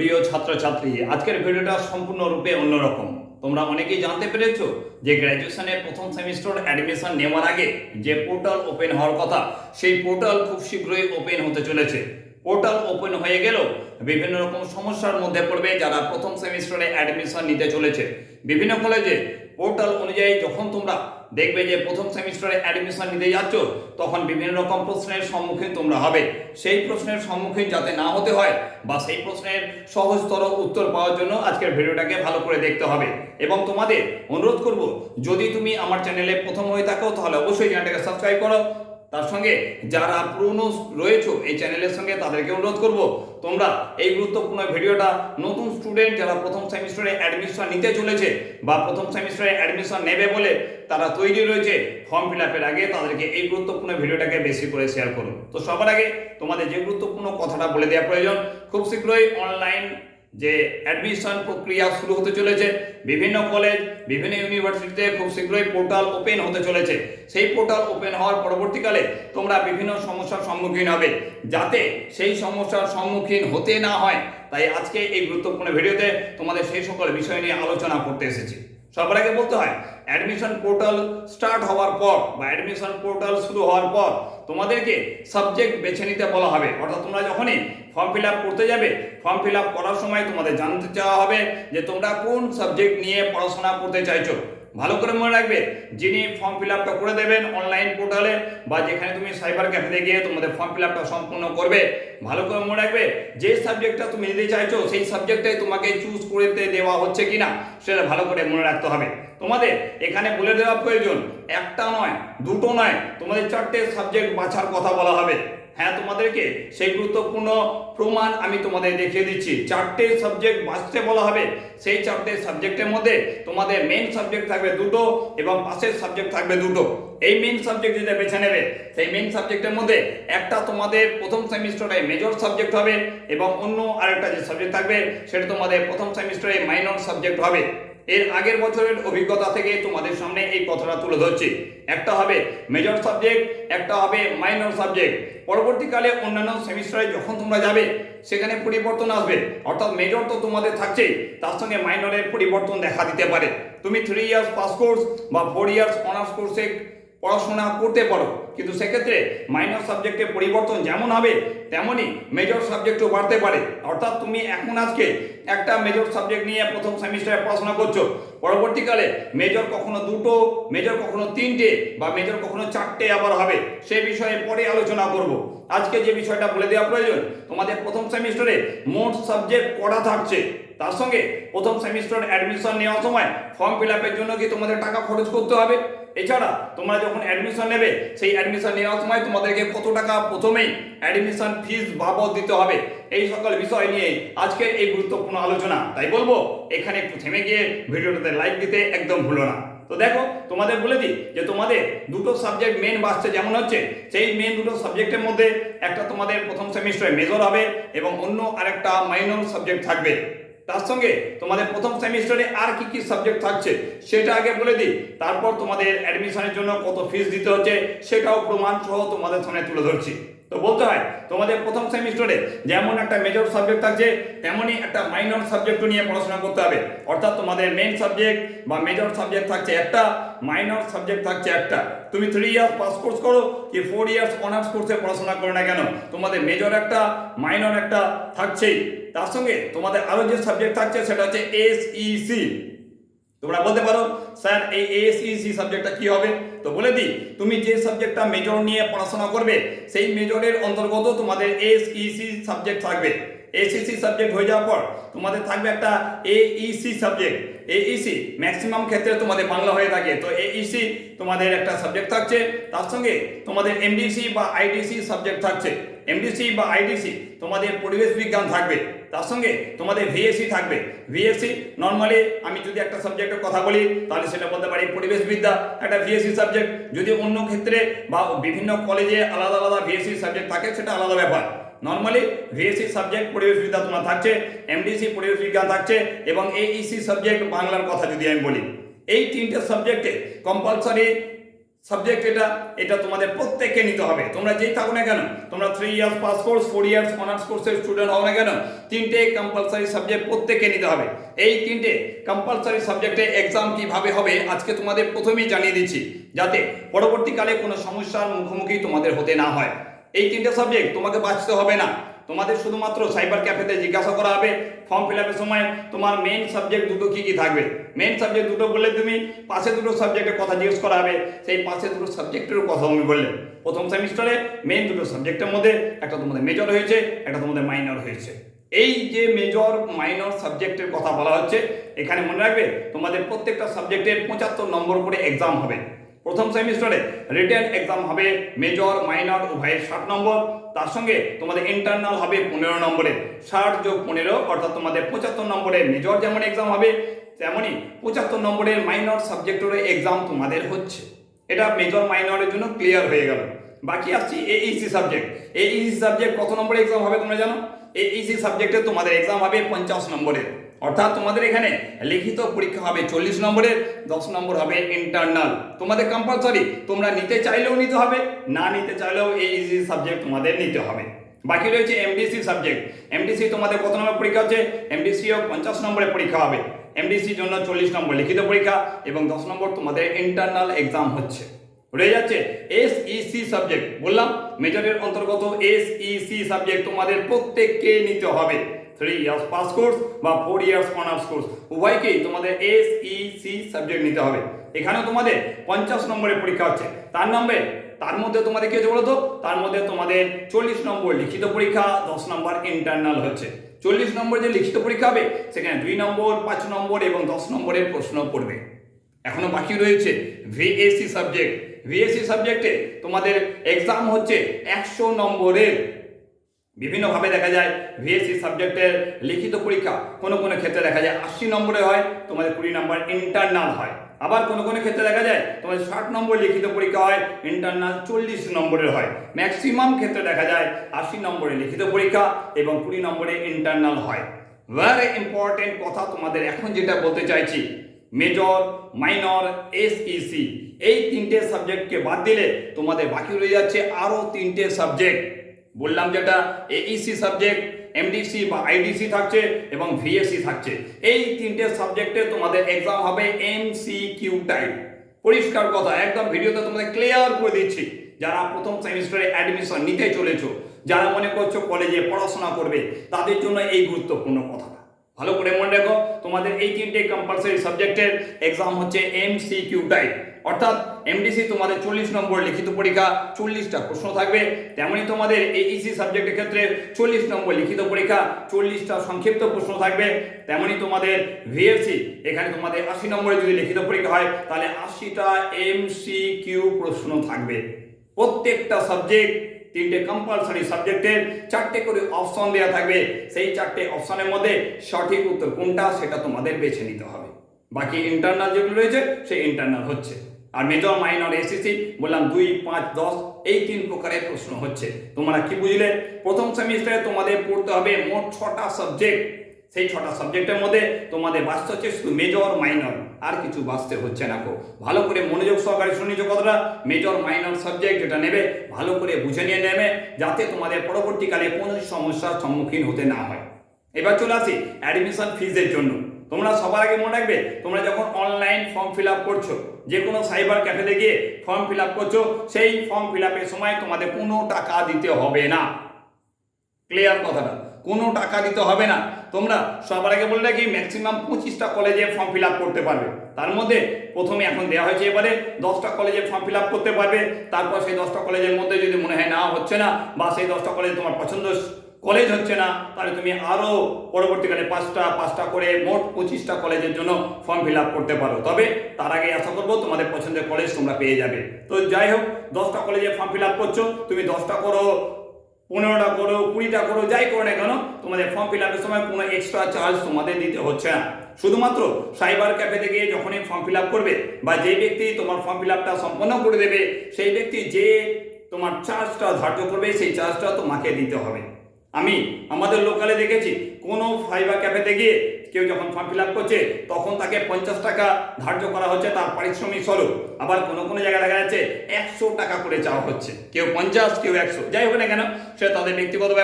প্রিয় ছাত্রছাত্রী, আজকের ভিডিওটা সম্পূর্ণরূপে অন্যরকম। তোমরা অনেকেই জানতে পেরেছ যে গ্র্যাজুয়েশনের প্রথম সেমিস্টার অ্যাডমিশন নেওয়ার আগে যে পোর্টাল ওপেন হওয়ার কথা, সেই পোর্টাল খুব শীঘ্রই ওপেন হতে চলেছে। পোর্টাল ওপেন হয়ে গেলেও বিভিন্ন রকম সমস্যার মধ্যে পড়বে যারা প্রথম সেমিস্টারে অ্যাডমিশন নিতে চলেছে। বিভিন্ন কলেজে পোর্টাল অনুযায়ী যখন তোমরা দেখবে যে প্রথম সেমিস্টারে অ্যাডমিশন নিতে যাচ্ছ, তখন বিভিন্ন রকম প্রশ্নের সম্মুখীন তোমরা হবে। সেই প্রশ্নের সম্মুখীন যাতে না হতে হয় বা সেই প্রশ্নের সহজতর উত্তর পাওয়ার জন্য আজকের ভিডিওটাকে ভালো করে দেখতে হবে। এবং তোমাদের অনুরোধ করব, যদি তুমি আমার চ্যানেলে প্রথম হয়ে থাকো, তাহলে অবশ্যই চ্যানেলটাকে সাবস্ক্রাইব করো। তার সঙ্গে যারা পুরনো রয়েছে এই চ্যানেলের সঙ্গে তাদেরকে অনুরোধ করব, তোমরা এই গুরুত্বপূর্ণ ভিডিওটা নতুন স্টুডেন্ট যারা প্রথম সেমিস্টারে অ্যাডমিশন নিতে চলেছে বা প্রথম সেমিস্টারে অ্যাডমিশন নেবে বলে তারা তৈরি রয়েছে ফর্ম ফিল আপের আগে তাদেরকে এই গুরুত্বপূর্ণ ভিডিওটাকে বেশি করে শেয়ার করুন। তো সবার আগে তোমাদের যে গুরুত্বপূর্ণ কথাটা বলে দেওয়া প্রয়োজন, খুব শীঘ্রই অনলাইন যে অ্যাডমিশন প্রক্রিয়া শুরু হতে চলেছে। বিভিন্ন কলেজ বিভিন্ন ইউনিভার্সিটিতে খুব শীঘ্রই পোর্টাল ওপেন হতে চলেছে। সেই পোর্টাল ওপেন হওয়ার পরবর্তীকালে তোমরা বিভিন্ন সমস্যার সম্মুখীন হবে। যাতে সেই সমস্যার সম্মুখীন হতে না হয়। তাই আজকে এই গুরুত্বপূর্ণ ভিডিওতে তোমাদের সেই সকল বিষয় নিয়ে আলোচনা করতে এসেছি। সবার আগে বলতে হয় অ্যাডমিশন পোর্টাল স্টার্ট হওয়ার পর বা অ্যাডমিশন পোর্টাল শুরু হওয়ার পর তোমাদেরকে সাবজেক্ট বেছে নিতে বলা হবে। অর্থাৎ তোমরা যখনই ফর্ম ফিল আপ করতে যাবে ফর্ম ফিল আপ করার সময় তোমাদের জানতে চাওয়া হবে যে তোমরা কোন সাবজেক্ট নিয়ে পড়াশোনা করতে চাইছো। ভালো করে মনে রাখবে, যিনি ফর্ম ফিল আপটা করে দেবেন অনলাইন পোর্টালে বা যেখানে তুমি সাইবার ক্যাফেতে গিয়ে তোমাদের ফর্ম ফিল আপটা সম্পূর্ণ করবে, ভালো করে মনে রাখবে যে সাবজেক্টটা তুমি নিতে চাইছো, সেই সাবজেক্টটাই তোমাকে চুজ করতে দেওয়া হচ্ছে কিনা, সেটা ভালো করে মনে রাখতে হবে। তোমাদের এখানে বলে দেওয়া প্রয়োজন, একটা নয়, দুটো নয়, তোমাদের চারটে সাবজেক্ট বাছার কথা বলা হবে। হ্যাঁ তোমাদেরকে সেই গুরুত্বপূর্ণ প্রমাণ আমি তোমাদের দেখিয়ে দিচ্ছি। চারটে সাবজেক্ট বাঁচতে বলা হবে। সেই চারটে সাবজেক্টের মধ্যে তোমাদের মেন সাবজেক্ট থাকবে দুটো এবং পাশের সাবজেক্ট থাকবে দুটো। এই মেন সাবজেক্ট যেটা বেছে নেবে, সেই মেন সাবজেক্টের মধ্যে একটা তোমাদের প্রথম সেমিস্টারে মেজর সাবজেক্ট হবে এবং অন্য আরেকটা যে সাবজেক্ট থাকবে, সেটা তোমাদের প্রথম সেমিস্টারে মাইনর সাবজেক্ট হবে। এর আগের বছরের অভিজ্ঞতা থেকে তোমাদের সামনে এই কথাটা তুলে ধরছি। একটা হবে মেজর সাবজেক্ট একটা হবে মাইনর সাবজেক্ট পরবর্তীকালে অন্যান্য সেমিস্টারে যখন তোমরা যাবে, সেখানে পরিবর্তন আসবে। অর্থাৎ মেজর তো তোমাদের থাকছেই, তার সঙ্গে মাইনরের পরিবর্তন দেখা দিতে পারে। তুমি থ্রি ইয়ার্স পাস কোর্স বা ফোর ইয়ার্স অনার্স কোর্সে পড়াশোনা করতে পারো। কিন্তু সেক্ষেত্রে মাইনর সাবজেক্টে পরিবর্তন যেমন হবে, তেমনই মেজর সাবজেক্টও বাড়তে পারে। অর্থাৎ তুমি এখন আজকে একটা মেজর সাবজেক্ট নিয়ে প্রথম সেমিস্টারে পড়াশোনা করছ। পরবর্তীকালে মেজর কখনো দুটো মেজর কখনো তিনটে বা মেজর কখনো চারটে আবার হবে। সে বিষয়ে পরে আলোচনা করব। আজকে যে বিষয়টা বলে দেওয়া প্রয়োজন, তোমাদের প্রথম সেমিস্টারে মোট সাবজেক্ট পড়া থাকছে? তার সঙ্গে প্রথম সেমিস্টার অ্যাডমিশন নেওয়ার সময় ফর্ম ফিল আপের জন্য কি তোমাদের টাকা খরচ করতে হবে? এছাড়া তোমরা যখন অ্যাডমিশন নেবে, সেই অ্যাডমিশন নেওয়ার সময় তোমাদেরকে কত টাকা প্রথমেই অ্যাডমিশন ফিস বাবদ দিতে হবে, এই সকল বিষয় নিয়ে আজকে এই গুরুত্বপূর্ণ আলোচনা। তাই বলব, এখানে একটু থেমে গিয়ে ভিডিওটাতে লাইক দিতে একদম ভুলো না। তো দেখো, তোমাদের বলে দিই যে তোমাদের দুটো সাবজেক্ট মেন বাসছে যেমন হচ্ছে, সেই মেন দুটো সাবজেক্টের মধ্যে একটা তোমাদের প্রথম সেমিস্টারে মেজর হবে এবং অন্য আরেকটা মাইনর সাবজেক্ট থাকবে। তার সঙ্গে তোমাদের প্রথম সেমিস্টারে আর কি কি সাবজেক্ট থাকছে সেটা আগে বলে দিই। তারপর তোমাদের অ্যাডমিশনের জন্য কত ফিস দিতে হচ্ছে সেটাও প্রমাণ সহ তোমাদের সামনে তুলে ধরছি। তো বলতে হয়, তোমাদের প্রথম সেমিস্টারে যেমন একটা মেজর সাবজেক্ট থাকছে, তেমনই একটা মাইনর সাবজেক্টও নিয়ে পড়াশোনা করতে হবে। অর্থাৎ তোমাদের মেন সাবজেক্ট বা মেজর সাবজেক্ট থাকছে একটা মাইনর সাবজেক্ট থাকছে একটা। তুমি থ্রি ইয়ার্স পাস কোর্স করো কি ফোর ইয়ার্স অনার্স কোর্সে পড়াশোনা করো না কেন? তোমাদের মেজর একটা মাইনর একটা থাকছেই। তার সঙ্গে তোমাদের আরও যে সাবজেক্ট থাকছে সেটা হচ্ছে এসইসি তোমরা বলতে পারো, স্যার, এই এসইসি সাবজেক্টটা কি হবে? তো বলে দিই, তুমি যে সাবজেক্টটা মেজর নিয়ে পড়াশোনা করবে, সেই মেজরের অন্তর্গত তোমাদের এসইসি সাবজেক্ট থাকবে। এসইসি সাবজেক্ট হয়ে যাওয়ার পর তোমাদের থাকবে একটা এইসি সাবজেক্ট এইসি ম্যাক্সিমাম ক্ষেত্রে তোমাদের বাংলা হয়ে থাকে। তো এইসি তোমাদের একটা সাবজেক্ট থাকছে। তার সঙ্গে তোমাদের এমডিসি বা আইডিসি সাবজেক্ট থাকছে। এমডিসি বা আইডিসি তোমাদের পরিবেশ বিজ্ঞান থাকবে। তার সঙ্গে তোমাদের ভিএসসি থাকবে। ভিএসসি নর্মালি আমি যদি একটা সাবজেক্টের কথা বলি, তাহলে সেটা বলতে পারি পরিবেশবিদ্যা একটা ভিএসসি সাবজেক্ট যদি অন্য ক্ষেত্রে বা বিভিন্ন কলেজে আলাদা আলাদা ভিএসসি সাবজেক্ট থাকে, সেটা আলাদা ব্যাপার। নর্মালি ভিএসসি সাবজেক্ট পরিবেশবিদ্যা তোমার থাকছে এমডিসি পরিবেশ বিজ্ঞান থাকছে, এবং এইসি সাবজেক্ট বাংলার কথা যদি আমি বলি। এই তিনটে সাবজেক্টে কম্পালসারি সাবজেক্ট এটা এটা তোমাদের প্রত্যেককে নিতে হবে। তোমরা যেই থাকো না কেন, তোমরা three years pass course four years honours কোর্সের স্টুডেন্ট হও না কেন, তিনটে কম্পালসারি সাবজেক্ট প্রত্যেককে নিতে হবে। এই তিনটে কম্পালসারি সাবজেক্টে এক্সাম কীভাবে হবে, আজকে তোমাদের প্রথমেই জানিয়ে দিচ্ছি, যাতে পরবর্তীকালে কোনো সমস্যার মুখোমুখি তোমাদের হতে না হয়। এই তিনটে সাবজেক্ট তোমাকে বাঁচতে হবে না। তোমাদের শুধুমাত্র সাইবার ক্যাফেতে জিজ্ঞাসা করা হবে ফর্ম ফিল আপের সময় তোমার মেন সাবজেক্ট দুটো কি কি থাকবে? মেন সাবজেক্ট দুটো বললে তুমি, পাশে দুটো সাবজেক্টের কথা জিজ্ঞেস করা হবে, সেই পাশে দুটো সাবজেক্টেরও কথা আমি বললে। প্রথম সেমিস্টারে মেন দুটো সাবজেক্টের মধ্যে একটা তোমাদের মেজর হয়েছে, একটা তোমাদের মাইনর হয়েছে। এই যে মেজর মাইনর সাবজেক্টের কথা বলা হচ্ছে, এখানে মনে রাখবে, তোমাদের প্রত্যেকটা সাবজেক্টের পঁচাত্তর নম্বর করে এক্সাম হবে। প্রথম সেমিস্টারে রিটেন এক্সাম হবে, মেজর, মাইনর উভয়ের ষাট নম্বর। তার সঙ্গে তোমাদের ইন্টারনাল হবে পনেরো নম্বরে। ষাট যোগ পনেরো, অর্থাৎ তোমাদের পঁচাত্তর নম্বরের মেজর যেমন এক্সাম হবে তেমনই পঁচাত্তর নম্বরের মাইনর সাবজেক্টেরও এক্সাম তোমাদের হচ্ছে। এটা মেজর, মাইনরের জন্য ক্লিয়ার হয়ে গেল। বাকি আসছি এইসি সাবজেক্ট এইসি সাবজেক্ট কত নম্বরে এক্সাম হবে তোমরা জানো? এইসি সাবজেক্টে তোমাদের এক্সাম হবে পঞ্চাশ নম্বরের অর্থাৎ তোমাদের এখানে লিখিত পরীক্ষা হবে চল্লিশ নম্বরের, দশ নম্বর হবে ইন্টারনাল তোমাদের কম্পালসারি তোমরা নিতে চাইলেও নিতে হবে, না নিতে চাইলেও এই ইজি সাবজেক্ট তোমাদের নিতে হবে। বাকি রয়েছে এমডিসি সাবজেক্ট এমডিসি তোমাদের কত নম্বর পরীক্ষা হচ্ছে? এমডিসিও পঞ্চাশ নম্বরের পরীক্ষা হবে। এমডিসির জন্য চল্লিশ নম্বর লিখিত পরীক্ষা এবং দশ নম্বর তোমাদের ইন্টারনাল এক্সাম হচ্ছে। রয়ে যাচ্ছে এস ইসি সাবজেক্ট বললাম মেজরের অন্তর্গত এস ইসি সাবজেক্ট তোমাদের প্রত্যেককে নিতে হবে। থ্রি ইয়ার্স পাস কোর্স বা ফোর ইয়ার্স অনার্স কোর্স উভয়কেই তোমাদের এস ই সি সাবজেক্ট নিতে হবে। এখানেও তোমাদের পঞ্চাশ নম্বরের পরীক্ষা হচ্ছে। তার নম্বরে তার মধ্যে তোমাদের কি হচ্ছে বলতো? তার মধ্যে তোমাদের চল্লিশ নম্বর লিখিত পরীক্ষা, দশ নম্বর ইন্টারনাল হচ্ছে। চল্লিশ নম্বর যে লিখিত পরীক্ষা হবে, সেখানে দুই নম্বর, পাঁচ নম্বর এবং দশ নম্বরের প্রশ্ন পড়বে। এখনও বাকি রয়েছে ভিএসসি সাবজেক্ট ভিএসসি সাবজেক্টে তোমাদের এক্সাম হচ্ছে একশো নম্বরের। বিভিন্নভাবে দেখা যায় ভিএসসি সাবজেক্টের লিখিত পরীক্ষা কোনো কোনো ক্ষেত্রে দেখা যায় আশি নম্বরে হয়, তোমাদের কুড়ি নম্বর ইন্টারনাল হয়। আবার কোনো কোনো ক্ষেত্রে দেখা যায় তোমাদের ষাট নম্বর লিখিত পরীক্ষা হয় ইন্টারনাল চল্লিশ নম্বরের হয়। ম্যাক্সিমাম ক্ষেত্রে দেখা যায় আশি নম্বরে লিখিত পরীক্ষা এবং কুড়ি নম্বরে ইন্টারনাল হয়। ভেরি ইম্পর্টেন্ট কথা তোমাদের এখন যেটা বলতে চাইছি মেজর মাইনর এসইসি এই তিনটে সাবজেক্টকে বাদ দিলে তোমাদের বাকি রয়ে যাচ্ছে আরও তিনটে সাবজেক্ট বললাম যেটা এইসি সাবজেক্ট এমডিসি বা আইডিসি থাকছে এবং ভিএসসি থাকছে। এই তিনটে সাবজেক্টে তোমাদের এক্সাম হবে এমসি কিউ টাইপ পরিষ্কার কথা, একদম ভিডিওতে তোমাদের ক্লিয়ার করে দিচ্ছি। যারা প্রথম সেমিস্টারে অ্যাডমিশন নিতে চলেছো, যারা মনে করছ কলেজে পড়াশোনা করবে, তাদের জন্য এই গুরুত্বপূর্ণ কথাটা। ভালো করে মনে রাখো, তোমাদের এই তিনটে কম্পালসারি সাবজেক্টের এক্সাম হচ্ছে এমসি কিউ টাইপ অর্থাৎ এমডিসি তোমাদের চল্লিশ নম্বর লিখিত পরীক্ষা, চল্লিশটা প্রশ্ন থাকবে। তেমনই তোমাদের এইসি সাবজেক্টের ক্ষেত্রে চল্লিশ নম্বর লিখিত পরীক্ষা, চল্লিশটা সংক্ষিপ্ত প্রশ্ন থাকবে। তেমনই তোমাদের ভিএসসি এখানে তোমাদের আশি নম্বরে যদি লিখিত পরীক্ষা হয়, তাহলে আশিটা এমসি কিউ প্রশ্ন থাকবে। প্রত্যেকটা সাবজেক্ট তিনটে কম্পালসারি সাবজেক্টের চারটে করে অপশন দেওয়া থাকবে। সেই চারটে অপশনের মধ্যে সঠিক উত্তর কোনটা, সেটা তোমাদের বেছে নিতে হবে। বাকি ইন্টারনাল যেগুলো রয়েছে, সেই ইন্টারনাল হচ্ছে। আর মেজর মাইনর এসিসি বললাম দুই, পাঁচ, দশ, এই তিন প্রকারের প্রশ্ন হচ্ছে। তোমরা কি বুঝলে? প্রথম সেমিস্টারে তোমাদের পড়তে হবে মোট ছটা সাবজেক্ট সেই ছটা সাবজেক্টের মধ্যে তোমাদের বাঁচতে হচ্ছে শুধু মেজর মাইনর আর কিছু বাঁচতে হচ্ছে না কো ভালো করে মনোযোগ সহকারে শুনেছো কথাটা। মেজর মাইনর সাবজেক্ট যেটা নেবে, ভালো করে বুঝে নিয়ে নেবে, যাতে তোমাদের পরবর্তীকালে কোনো সমস্যার সম্মুখীন হতে না হয়। এবার চলে আসি অ্যাডমিশন ফিজের জন্য। তোমরা সবার আগে মনে রাখবে, তোমরা যখন অনলাইন ফর্ম ফিল আপ করছ যে কোনো সাইবার ক্যাফেতে গিয়ে ফর্ম ফিল আপ করছ, সেই ফর্ম ফিল আপের সময় তোমাদের কোনো টাকা দিতে হবে না। ক্লিয়ার কথাটা। কোনো টাকা দিতে হবে না। তোমরা সবার আগে বলে রাখি ম্যাক্সিমাম পঁচিশটা কলেজে ফর্ম ফিল আপ করতে পারবে। তার মধ্যে প্রথমে এখন দেওয়া হয়েছে এবারে দশটা কলেজে ফর্ম ফিল আপ করতে পারবে। তারপর সেই দশটা কলেজের মধ্যে যদি মনে হয় না, হচ্ছে না, বা সেই দশটা কলেজ তোমার পছন্দ কলেজ হচ্ছে না, তাহলে তুমি আরও পরবর্তীকালে পাঁচটা পাঁচটা করে মোট পঁচিশটা কলেজের জন্য ফর্ম ফিল আপ করতে পারো। তবে তার আগে আশা করব তোমাদের পছন্দের কলেজ তোমরা পেয়ে যাবে। তো যাই হোক, দশটা কলেজে ফর্ম ফিল আপ করছ, তুমি দশটা করো, পনেরোটা করো, কুড়িটা করো, যাই করো না কেন, তোমাদের ফর্ম ফিল আপের সময় কোনো এক্সট্রা চার্জ তোমাদের দিতে হচ্ছে না। শুধুমাত্র সাইবার ক্যাফেতে গিয়ে যখনই ফর্ম ফিল আপ করবে বা যে ব্যক্তি তোমার ফর্ম ফিল আপটা সম্পন্ন করে দেবে, সেই ব্যক্তি যে তোমার চার্জটা ধার্য করবে, সেই চার্জটা তোমাকে দিতে হবে। আমি আমাদের লোকালে দেখেছি, কোনো ফাইবার ক্যাফেতে গিয়ে কেউ যখন ফর্ম ফিল আপ করছে, তখন তাকে পঞ্চাশ টাকা ধার্য করা হচ্ছে, তার পারিশ্রমিক স্বরূপ আবার কোনো কোনো জায়গায় দেখা যাচ্ছে, একশো টাকা করে চাওয়া হচ্ছে কেউ পঞ্চাশ, কেউ একশো যাই হোক না কেন, সে তাদের ব্যক্তিগত।